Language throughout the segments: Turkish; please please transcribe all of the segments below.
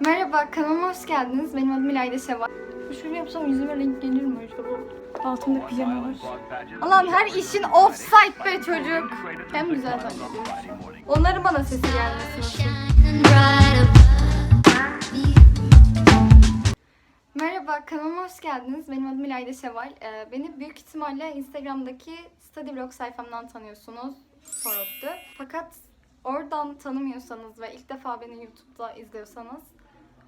Merhaba, kanalıma hoş geldiniz. Benim adım İlayda Şevval. Şöyle yapsam yüzüme renk gelir mi acaba? Altımda pijama var. Allah'ım her işin offside be çocuk. Hem güzel zannediyorum. Onların bana sesi gelmesin. Merhaba, kanalıma hoş geldiniz. Benim adım İlayda Şevval. Ee, beni büyük ihtimalle Instagram'daki Study Vlog sayfamdan tanıyorsunuz. Forot'tu. Fakat oradan tanımıyorsanız ve ilk defa beni YouTube'da izliyorsanız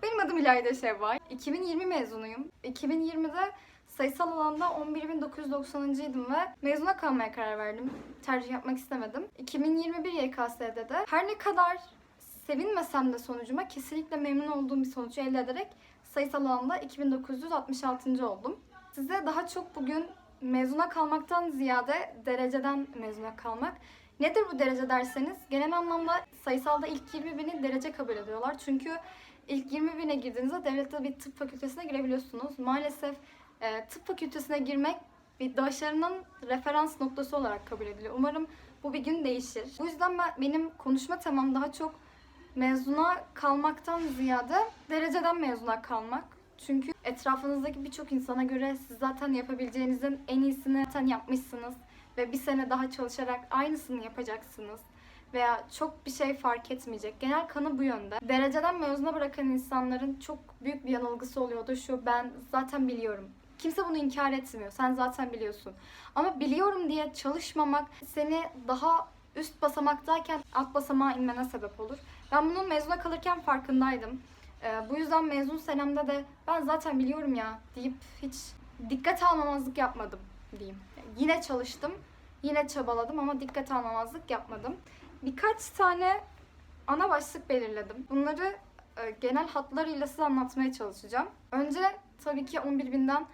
benim adım İlayda Şevval. 2020 mezunuyum. 2020'de sayısal alanda 11.990'ydım ve mezuna kalmaya karar verdim. Tercih yapmak istemedim. 2021 YKS'de de her ne kadar sevinmesem de sonucuma kesinlikle memnun olduğum bir sonucu elde ederek sayısal alanda 2966. oldum. Size daha çok bugün mezuna kalmaktan ziyade dereceden mezuna kalmak. Nedir bu derece derseniz genel anlamda sayısalda ilk 20 bini derece kabul ediyorlar. Çünkü ilk 20 bine girdiğinizde devlette bir tıp fakültesine girebiliyorsunuz. Maalesef e, tıp fakültesine girmek bir başarının referans noktası olarak kabul ediliyor. Umarım bu bir gün değişir. Bu yüzden ben, benim konuşma temam daha çok mezuna kalmaktan ziyade dereceden mezuna kalmak. Çünkü etrafınızdaki birçok insana göre siz zaten yapabileceğinizin en iyisini zaten yapmışsınız ve bir sene daha çalışarak aynısını yapacaksınız veya çok bir şey fark etmeyecek. Genel kanı bu yönde. Dereceden mezuna bırakan insanların çok büyük bir yanılgısı oluyordu şu ben zaten biliyorum. Kimse bunu inkar etmiyor. Sen zaten biliyorsun. Ama biliyorum diye çalışmamak seni daha üst basamaktayken alt basamağa inmene sebep olur. Ben bunun mezuna kalırken farkındaydım. Ee, bu yüzden mezun senemde de ben zaten biliyorum ya deyip hiç dikkat almamazlık yapmadım diyeyim. Yine çalıştım, yine çabaladım ama dikkat almamazlık yapmadım. Birkaç tane ana başlık belirledim. Bunları e, genel hatlarıyla size anlatmaya çalışacağım. Önce tabii ki 11 binden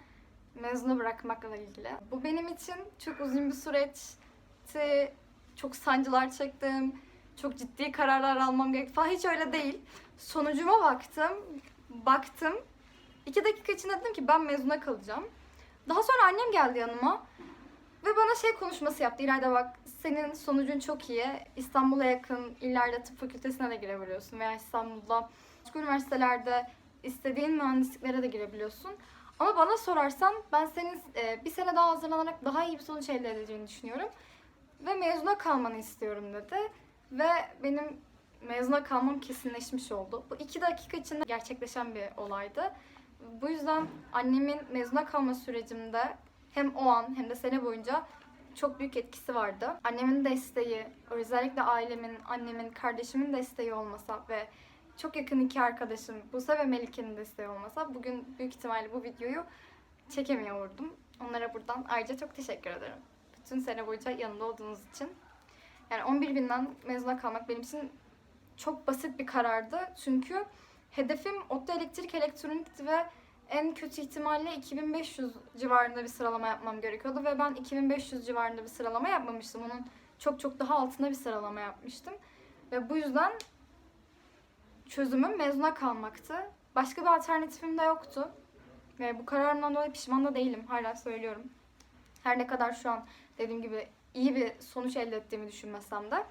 mezuna bırakmakla ilgili. Bu benim için çok uzun bir süreçti. Çok sancılar çektim. Çok ciddi kararlar almam gerekti falan. Hiç öyle değil. Sonucuma baktım. Baktım. İki dakika içinde dedim ki ben mezuna kalacağım. Daha sonra annem geldi yanıma. Ve bana şey konuşması yaptı. İleride bak senin sonucun çok iyi. İstanbul'a yakın illerde tıp fakültesine de girebiliyorsun. Veya İstanbul'da başka üniversitelerde istediğin mühendisliklere de girebiliyorsun. Ama bana sorarsan ben senin e, bir sene daha hazırlanarak daha iyi bir sonuç elde edeceğini düşünüyorum. Ve mezuna kalmanı istiyorum dedi. Ve benim mezuna kalmam kesinleşmiş oldu. Bu iki dakika içinde gerçekleşen bir olaydı. Bu yüzden annemin mezuna kalma sürecimde hem o an hem de sene boyunca çok büyük etkisi vardı. Annemin desteği, özellikle ailemin, annemin, kardeşimin desteği olmasa ve çok yakın iki arkadaşım Buse ve Melike'nin desteği olmasa bugün büyük ihtimalle bu videoyu çekemiyor olurdum. Onlara buradan ayrıca çok teşekkür ederim. Bütün sene boyunca yanında olduğunuz için. Yani 11 binden mezuna kalmak benim için çok basit bir karardı. Çünkü hedefim ODTÜ elektrik elektronik ve en kötü ihtimalle 2500 civarında bir sıralama yapmam gerekiyordu ve ben 2500 civarında bir sıralama yapmamıştım. Onun çok çok daha altında bir sıralama yapmıştım. Ve bu yüzden çözümüm mezuna kalmaktı. Başka bir alternatifim de yoktu. Ve bu kararımdan dolayı pişman da değilim. Hala söylüyorum. Her ne kadar şu an dediğim gibi iyi bir sonuç elde ettiğimi düşünmesem de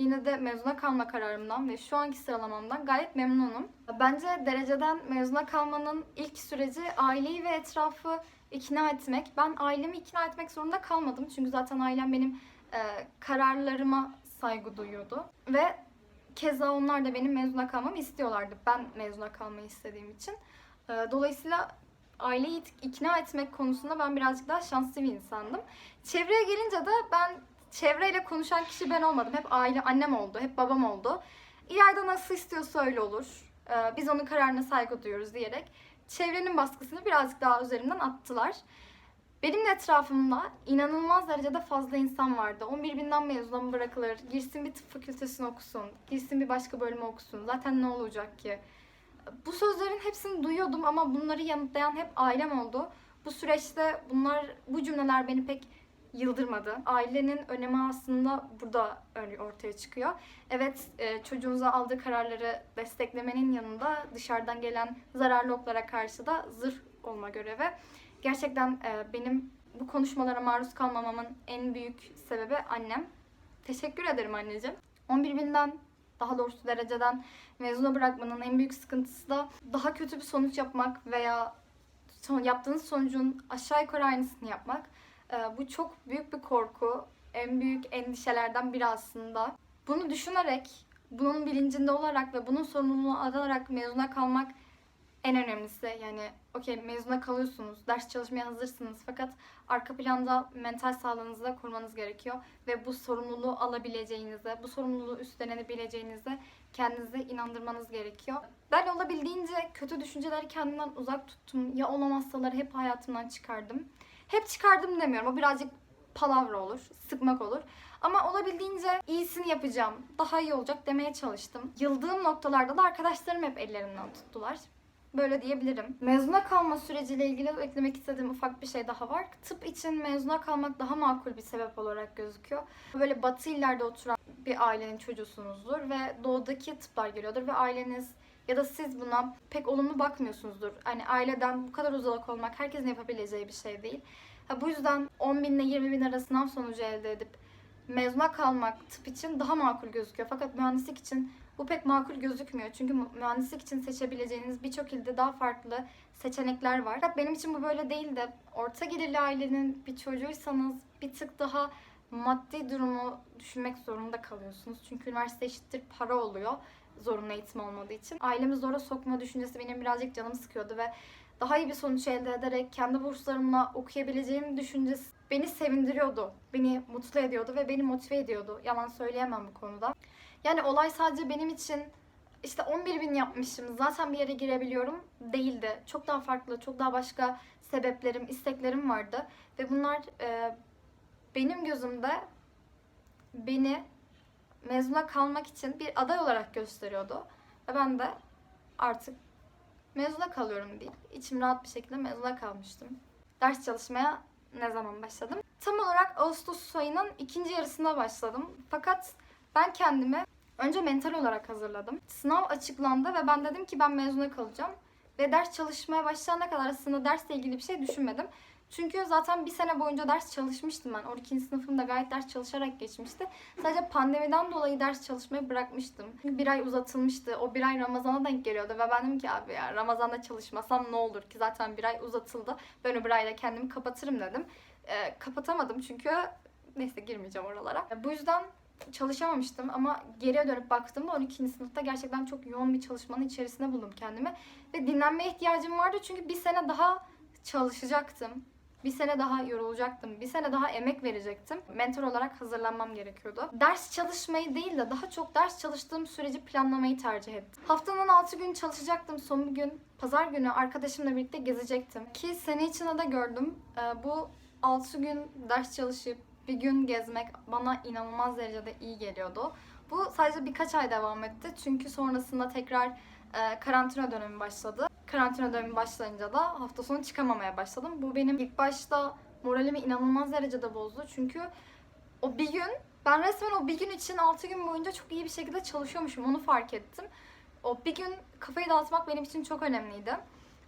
yine de mezuna kalma kararımdan ve şu anki sıralamamdan gayet memnunum. Bence dereceden mezuna kalmanın ilk süreci aileyi ve etrafı ikna etmek. Ben ailemi ikna etmek zorunda kalmadım. Çünkü zaten ailem benim e, kararlarıma saygı duyuyordu. Ve keza onlar da benim mezuna kalmamı istiyorlardı. Ben mezuna kalmayı istediğim için. E, dolayısıyla aileyi ikna etmek konusunda ben birazcık daha şanslı bir insandım. Çevreye gelince de ben çevreyle konuşan kişi ben olmadım. Hep aile, annem oldu, hep babam oldu. İleride nasıl istiyorsa öyle olur. Ee, biz onun kararına saygı duyuyoruz diyerek çevrenin baskısını birazcık daha üzerimden attılar. Benim de etrafımda inanılmaz derecede fazla insan vardı. 11 binden mezuna bırakılır? Girsin bir tıp fakültesini okusun. Girsin bir başka bölümü okusun. Zaten ne olacak ki? Bu sözlerin hepsini duyuyordum ama bunları yanıtlayan hep ailem oldu. Bu süreçte bunlar, bu cümleler beni pek yıldırmadı. Ailenin önemi aslında burada ortaya çıkıyor. Evet e, çocuğunuza aldığı kararları desteklemenin yanında dışarıdan gelen zararlı oklara karşı da zırh olma görevi. Gerçekten e, benim bu konuşmalara maruz kalmamamın en büyük sebebi annem. Teşekkür ederim anneciğim. 11 binden daha doğrusu dereceden mezuna bırakmanın en büyük sıkıntısı da daha kötü bir sonuç yapmak veya yaptığınız sonucun aşağı yukarı aynısını yapmak. Ee, bu çok büyük bir korku. En büyük endişelerden biri aslında. Bunu düşünerek, bunun bilincinde olarak ve bunun sorumluluğunu alarak mezuna kalmak en önemlisi. Yani okey mezuna kalıyorsunuz, ders çalışmaya hazırsınız fakat arka planda mental sağlığınızı da korumanız gerekiyor. Ve bu sorumluluğu alabileceğinize, bu sorumluluğu üstlenebileceğinize kendinize inandırmanız gerekiyor. Ben olabildiğince kötü düşünceleri kendimden uzak tuttum. Ya olamazsaları hep hayatımdan çıkardım. Hep çıkardım demiyorum. O birazcık palavra olur, sıkmak olur. Ama olabildiğince iyisini yapacağım, daha iyi olacak demeye çalıştım. Yıldığım noktalarda da arkadaşlarım hep ellerinden tuttular. Böyle diyebilirim. Mezuna kalma süreciyle ilgili eklemek istediğim ufak bir şey daha var. Tıp için mezuna kalmak daha makul bir sebep olarak gözüküyor. Böyle batı illerde oturan bir ailenin çocuğusunuzdur ve doğudaki tıplar geliyordur ve aileniz ya da siz buna pek olumlu bakmıyorsunuzdur. Hani aileden bu kadar uzak olmak herkesin yapabileceği bir şey değil. Ha, bu yüzden 10 bin ile 20 bin arası sınav sonucu elde edip mezuna kalmak tıp için daha makul gözüküyor. Fakat mühendislik için bu pek makul gözükmüyor. Çünkü mü- mühendislik için seçebileceğiniz birçok ilde daha farklı seçenekler var. Fakat benim için bu böyle değil de orta gelirli ailenin bir çocuğuysanız bir tık daha maddi durumu düşünmek zorunda kalıyorsunuz. Çünkü üniversite eşittir para oluyor zorunlu eğitim olmadığı için. Ailemi zora sokma düşüncesi benim birazcık canımı sıkıyordu ve daha iyi bir sonuç elde ederek kendi burslarımla okuyabileceğim düşüncesi beni sevindiriyordu. Beni mutlu ediyordu ve beni motive ediyordu. Yalan söyleyemem bu konuda. Yani olay sadece benim için işte 11 bin yapmışım zaten bir yere girebiliyorum değildi. Çok daha farklı, çok daha başka sebeplerim, isteklerim vardı. Ve bunlar e, benim gözümde beni mezuna kalmak için bir aday olarak gösteriyordu. Ve ben de artık mezuna kalıyorum deyip içim rahat bir şekilde mezuna kalmıştım. Ders çalışmaya ne zaman başladım? Tam olarak Ağustos ayının ikinci yarısında başladım. Fakat ben kendimi önce mental olarak hazırladım. Sınav açıklandı ve ben dedim ki ben mezuna kalacağım. Ve ders çalışmaya başlayana kadar aslında dersle ilgili bir şey düşünmedim. Çünkü zaten bir sene boyunca ders çalışmıştım ben. 12. sınıfımda gayet ders çalışarak geçmişti. Sadece pandemiden dolayı ders çalışmayı bırakmıştım. Bir ay uzatılmıştı. O bir ay Ramazan'a denk geliyordu. Ve ben dedim ki abi ya Ramazan'da çalışmasam ne olur ki? Zaten bir ay uzatıldı. Ben o bir ayda kendimi kapatırım dedim. Ee, kapatamadım çünkü neyse girmeyeceğim oralara. Bu yüzden çalışamamıştım ama geriye dönüp baktığımda 12. sınıfta gerçekten çok yoğun bir çalışmanın içerisinde buldum kendimi. Ve dinlenmeye ihtiyacım vardı çünkü bir sene daha çalışacaktım. Bir sene daha yorulacaktım. Bir sene daha emek verecektim. Mentor olarak hazırlanmam gerekiyordu. Ders çalışmayı değil de daha çok ders çalıştığım süreci planlamayı tercih ettim. Haftanın 6 gün çalışacaktım. Son bir gün pazar günü arkadaşımla birlikte gezecektim. Ki sene içinde de gördüm. Ee, Bu 6 gün ders çalışıp bir gün gezmek bana inanılmaz derecede iyi geliyordu. Bu sadece birkaç ay devam etti. Çünkü sonrasında tekrar e, karantina dönemi başladı. Karantina dönemi başlayınca da hafta sonu çıkamamaya başladım. Bu benim ilk başta moralimi inanılmaz derecede bozdu. Çünkü o bir gün, ben resmen o bir gün için 6 gün boyunca çok iyi bir şekilde çalışıyormuşum. Onu fark ettim. O bir gün kafayı dağıtmak benim için çok önemliydi.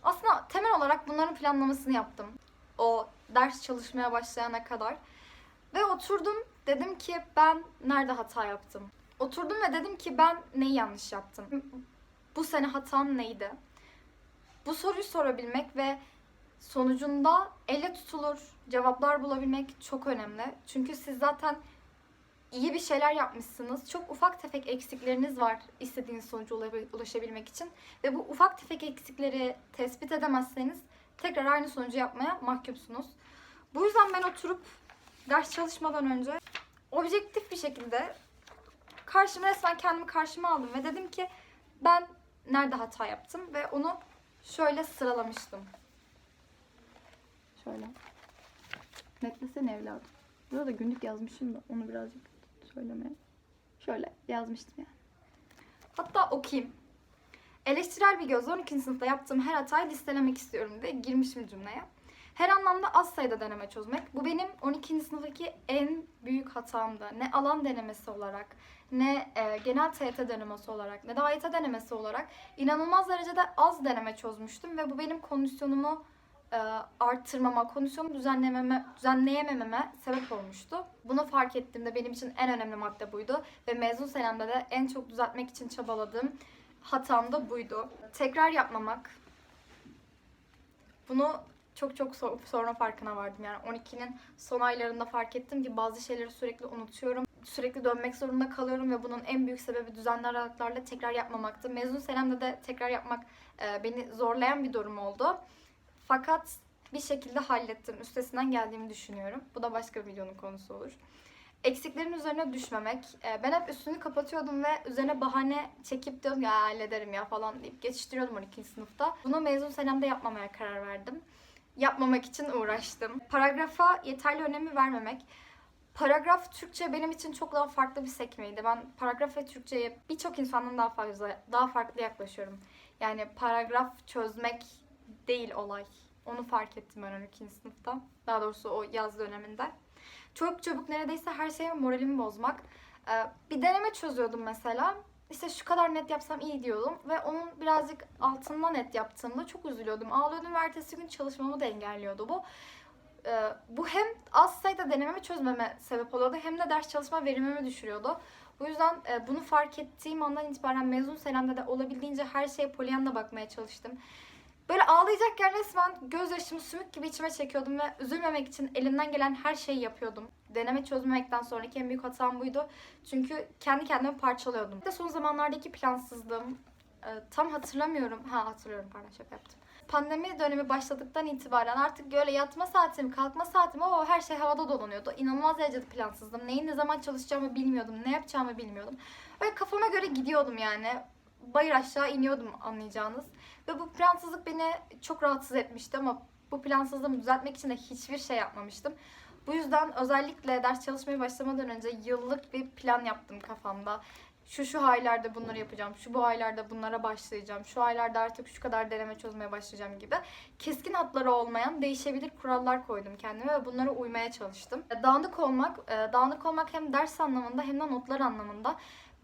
Aslında temel olarak bunların planlamasını yaptım. O ders çalışmaya başlayana kadar. Ve oturdum dedim ki ben nerede hata yaptım? Oturdum ve dedim ki ben neyi yanlış yaptım? Bu sene hatam neydi? Bu soruyu sorabilmek ve sonucunda elle tutulur cevaplar bulabilmek çok önemli. Çünkü siz zaten iyi bir şeyler yapmışsınız. Çok ufak tefek eksikleriniz var istediğiniz sonuca ula- ulaşabilmek için. Ve bu ufak tefek eksikleri tespit edemezseniz tekrar aynı sonucu yapmaya mahkumsunuz. Bu yüzden ben oturup ders çalışmadan önce objektif bir şekilde karşıma resmen kendimi karşıma aldım ve dedim ki ben nerede hata yaptım ve onu şöyle sıralamıştım. Şöyle. Netlesene evladım. Burada günlük yazmışım da onu birazcık söylemeye. Şöyle yazmıştım yani. Hatta okuyayım. Eleştirel bir gözle 12. sınıfta yaptığım her hatayı listelemek istiyorum diye girmişim cümleye. Her anlamda az sayıda deneme çözmek. Bu benim 12. sınıftaki en büyük hatamdı. Ne alan denemesi olarak, ne e, genel TYT denemesi olarak, ne de AYT denemesi olarak inanılmaz derecede az deneme çözmüştüm ve bu benim kondisyonumu e, arttırmama, kondisyonumu düzenlememe, düzenleyemememe sebep olmuştu. Bunu fark ettiğimde benim için en önemli madde buydu. Ve mezun senemde de en çok düzeltmek için çabaladığım hatam da buydu. Tekrar yapmamak. Bunu çok çok so- sonra farkına vardım. Yani 12'nin son aylarında fark ettim ki bazı şeyleri sürekli unutuyorum. Sürekli dönmek zorunda kalıyorum ve bunun en büyük sebebi düzenli aralıklarla tekrar yapmamaktı. Mezun senemde de tekrar yapmak e, beni zorlayan bir durum oldu. Fakat bir şekilde hallettim. Üstesinden geldiğimi düşünüyorum. Bu da başka bir videonun konusu olur. Eksiklerin üzerine düşmemek. Ee, Ben hep üstünü kapatıyordum ve üzerine bahane çekip diyordum ya hallederim ya falan deyip geçiştiriyordum 12. sınıfta. Bunu mezun senemde yapmamaya karar verdim. Yapmamak için uğraştım. Paragrafa yeterli önemi vermemek. Paragraf Türkçe benim için çok daha farklı bir sekmeydi. Ben paragraf ve Türkçe'ye birçok insandan daha fazla, daha farklı yaklaşıyorum. Yani paragraf çözmek değil olay. Onu fark ettim ben 12. sınıfta. Daha doğrusu o yaz döneminde. Çok çabuk neredeyse her şeye moralimi bozmak. Ee, bir deneme çözüyordum mesela. İşte şu kadar net yapsam iyi diyordum. Ve onun birazcık altından net yaptığımda çok üzülüyordum. Ağlıyordum ve ertesi gün çalışmamı da engelliyordu bu. Ee, bu hem az sayıda denememi çözmeme sebep oluyordu hem de ders çalışma verimimi düşürüyordu. Bu yüzden e, bunu fark ettiğim andan itibaren mezun senemde de olabildiğince her şeye polyanla bakmaya çalıştım. Böyle ağlayacakken resmen gözyaşımı sümük gibi içime çekiyordum ve üzülmemek için elimden gelen her şeyi yapıyordum. Deneme çözmemekten sonraki en büyük hatam buydu. Çünkü kendi kendime parçalıyordum. Bir de son zamanlardaki plansızlığım e, tam hatırlamıyorum. Ha hatırlıyorum pardon şaka yaptım. Pandemi dönemi başladıktan itibaren artık böyle yatma saatim, kalkma saatim o her şey havada dolanıyordu. İnanılmaz derecede plansızdım. Neyin ne zaman çalışacağımı bilmiyordum, ne yapacağımı bilmiyordum. Böyle kafama göre gidiyordum yani. Bayır aşağı iniyordum anlayacağınız. Ve bu plansızlık beni çok rahatsız etmişti ama bu plansızlığımı düzeltmek için de hiçbir şey yapmamıştım. Bu yüzden özellikle ders çalışmaya başlamadan önce yıllık bir plan yaptım kafamda. Şu şu aylarda bunları yapacağım, şu bu aylarda bunlara başlayacağım, şu aylarda artık şu kadar deneme çözmeye başlayacağım gibi. Keskin hatları olmayan değişebilir kurallar koydum kendime ve bunlara uymaya çalıştım. Dağınık olmak, e, dağınık olmak hem ders anlamında hem de notlar anlamında.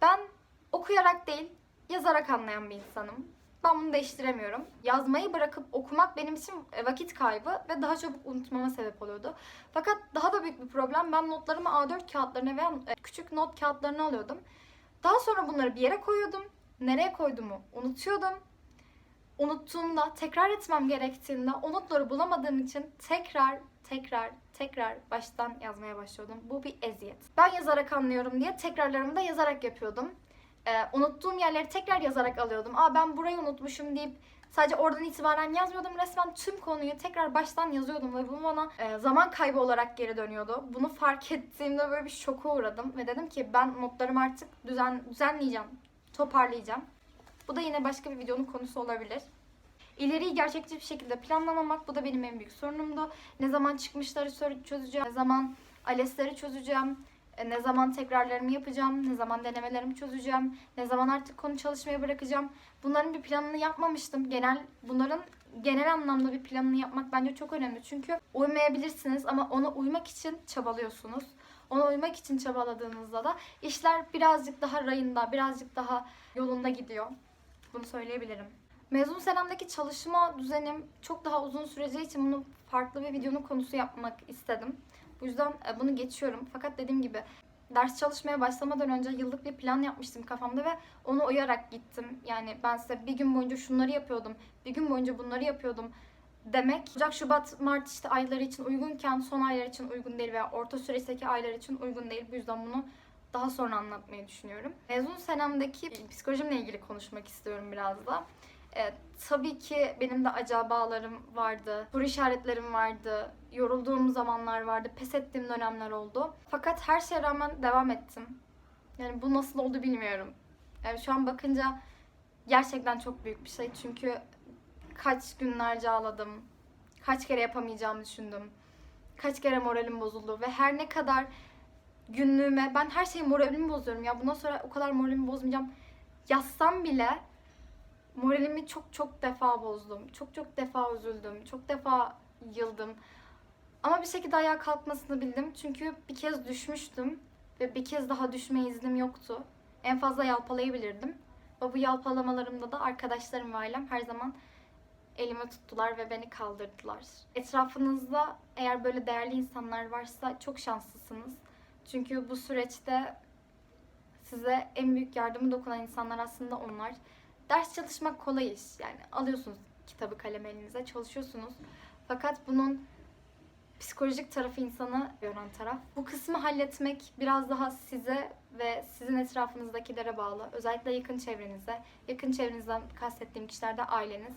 Ben okuyarak değil, yazarak anlayan bir insanım. Ben bunu değiştiremiyorum. Yazmayı bırakıp okumak benim için e, vakit kaybı ve daha çabuk unutmama sebep oluyordu. Fakat daha da büyük bir problem ben notlarımı A4 kağıtlarına veya e, küçük not kağıtlarına alıyordum. Daha sonra bunları bir yere koyuyordum. Nereye koyduğumu unutuyordum. Unuttuğumda tekrar etmem gerektiğinde o notları bulamadığım için tekrar tekrar tekrar baştan yazmaya başlıyordum. Bu bir eziyet. Ben yazarak anlıyorum diye tekrarlarımı da yazarak yapıyordum. Ee, unuttuğum yerleri tekrar yazarak alıyordum. Aa ben burayı unutmuşum deyip sadece oradan itibaren yazmıyordum. Resmen tüm konuyu tekrar baştan yazıyordum ve bu bana e, zaman kaybı olarak geri dönüyordu. Bunu fark ettiğimde böyle bir şoka uğradım ve dedim ki ben notlarımı artık düzen düzenleyeceğim, toparlayacağım. Bu da yine başka bir videonun konusu olabilir. İleriyi gerçekçi bir şekilde planlamamak bu da benim en büyük sorunumdu. Ne zaman çıkmışları çözeceğim, ne zaman ALES'leri çözeceğim, e, ne zaman tekrarlarımı yapacağım, ne zaman denemelerimi çözeceğim, ne zaman artık konu çalışmaya bırakacağım. Bunların bir planını yapmamıştım. Genel bunların genel anlamda bir planını yapmak bence çok önemli. Çünkü uymayabilirsiniz ama ona uymak için çabalıyorsunuz. Ona uymak için çabaladığınızda da işler birazcık daha rayında, birazcık daha yolunda gidiyor. Bunu söyleyebilirim. Mezun senemdeki çalışma düzenim çok daha uzun süreceği için bunu farklı bir videonun konusu yapmak istedim. Bu yüzden e, bunu geçiyorum. Fakat dediğim gibi ders çalışmaya başlamadan önce yıllık bir plan yapmıştım kafamda ve onu uyarak gittim. Yani ben size bir gün boyunca şunları yapıyordum, bir gün boyunca bunları yapıyordum demek Ocak, Şubat, Mart işte ayları için uygunken son aylar için uygun değil veya orta süreçteki aylar için uygun değil. Bu yüzden bunu daha sonra anlatmayı düşünüyorum. Mezun senemdeki psikolojimle ilgili konuşmak istiyorum biraz da. E, tabii ki benim de acabalarım vardı, soru işaretlerim vardı, yorulduğum zamanlar vardı, pes ettiğim dönemler oldu. Fakat her şeye rağmen devam ettim. Yani bu nasıl oldu bilmiyorum. Yani şu an bakınca gerçekten çok büyük bir şey. Çünkü kaç günlerce ağladım, kaç kere yapamayacağımı düşündüm, kaç kere moralim bozuldu ve her ne kadar günlüğüme, ben her şeyi moralimi bozuyorum ya bundan sonra o kadar moralimi bozmayacağım yazsam bile moralimi çok çok defa bozdum. Çok çok defa üzüldüm. Çok defa yıldım. Ama bir şekilde ayağa kalkmasını bildim. Çünkü bir kez düşmüştüm. Ve bir kez daha düşme iznim yoktu. En fazla yalpalayabilirdim. Ve bu yalpalamalarımda da arkadaşlarım ve ailem her zaman elimi tuttular ve beni kaldırdılar. Etrafınızda eğer böyle değerli insanlar varsa çok şanslısınız. Çünkü bu süreçte size en büyük yardımı dokunan insanlar aslında onlar. Ders çalışmak kolay iş. Yani alıyorsunuz kitabı kalem elinize, çalışıyorsunuz. Fakat bunun psikolojik tarafı insanı yoran taraf. Bu kısmı halletmek biraz daha size ve sizin etrafınızdakilere bağlı. Özellikle yakın çevrenize. Yakın çevrenizden kastettiğim kişiler de aileniz.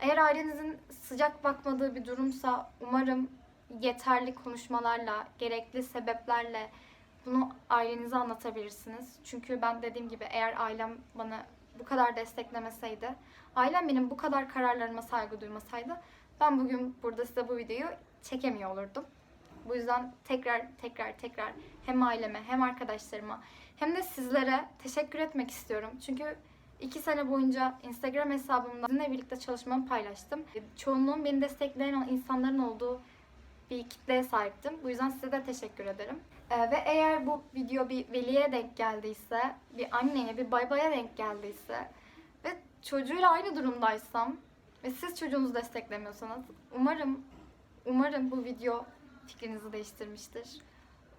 Eğer ailenizin sıcak bakmadığı bir durumsa umarım yeterli konuşmalarla, gerekli sebeplerle bunu ailenize anlatabilirsiniz. Çünkü ben dediğim gibi eğer ailem bana bu kadar desteklemeseydi, ailem benim bu kadar kararlarıma saygı duymasaydı ben bugün burada size bu videoyu çekemiyor olurdum. Bu yüzden tekrar tekrar tekrar hem aileme hem arkadaşlarıma hem de sizlere teşekkür etmek istiyorum. Çünkü iki sene boyunca Instagram hesabımda sizinle birlikte çalışmamı paylaştım. Çoğunluğun beni destekleyen insanların olduğu bir kitleye sahiptim. Bu yüzden size de teşekkür ederim. Ee, ve eğer bu video bir veliye denk geldiyse, bir anneye, bir baybaya denk geldiyse ve çocuğuyla aynı durumdaysam ve siz çocuğunuzu desteklemiyorsanız umarım umarım bu video fikrinizi değiştirmiştir.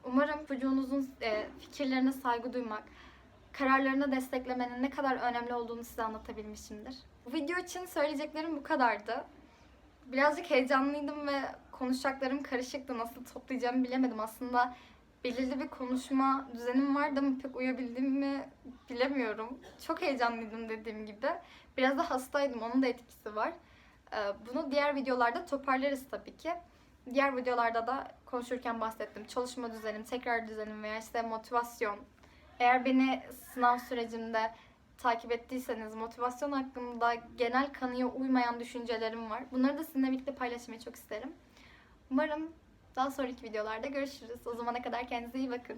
Umarım çocuğunuzun e, fikirlerine saygı duymak, kararlarını desteklemenin ne kadar önemli olduğunu size anlatabilmişimdir. Bu video için söyleyeceklerim bu kadardı. Birazcık heyecanlıydım ve konuşacaklarım karışıktı. Nasıl toplayacağımı bilemedim. Aslında belirli bir konuşma düzenim vardı ama pek uyabildim mi bilemiyorum. Çok heyecanlıydım dediğim gibi. Biraz da hastaydım. Onun da etkisi var. Ee, Bunu diğer videolarda toparlarız tabii ki. Diğer videolarda da konuşurken bahsettim. Çalışma düzenim, tekrar düzenim veya işte motivasyon. Eğer beni sınav sürecimde takip ettiyseniz motivasyon hakkında genel kanıya uymayan düşüncelerim var. Bunları da sizinle birlikte paylaşmayı çok isterim. Umarım daha sonraki videolarda görüşürüz. O zamana kadar kendinize iyi bakın.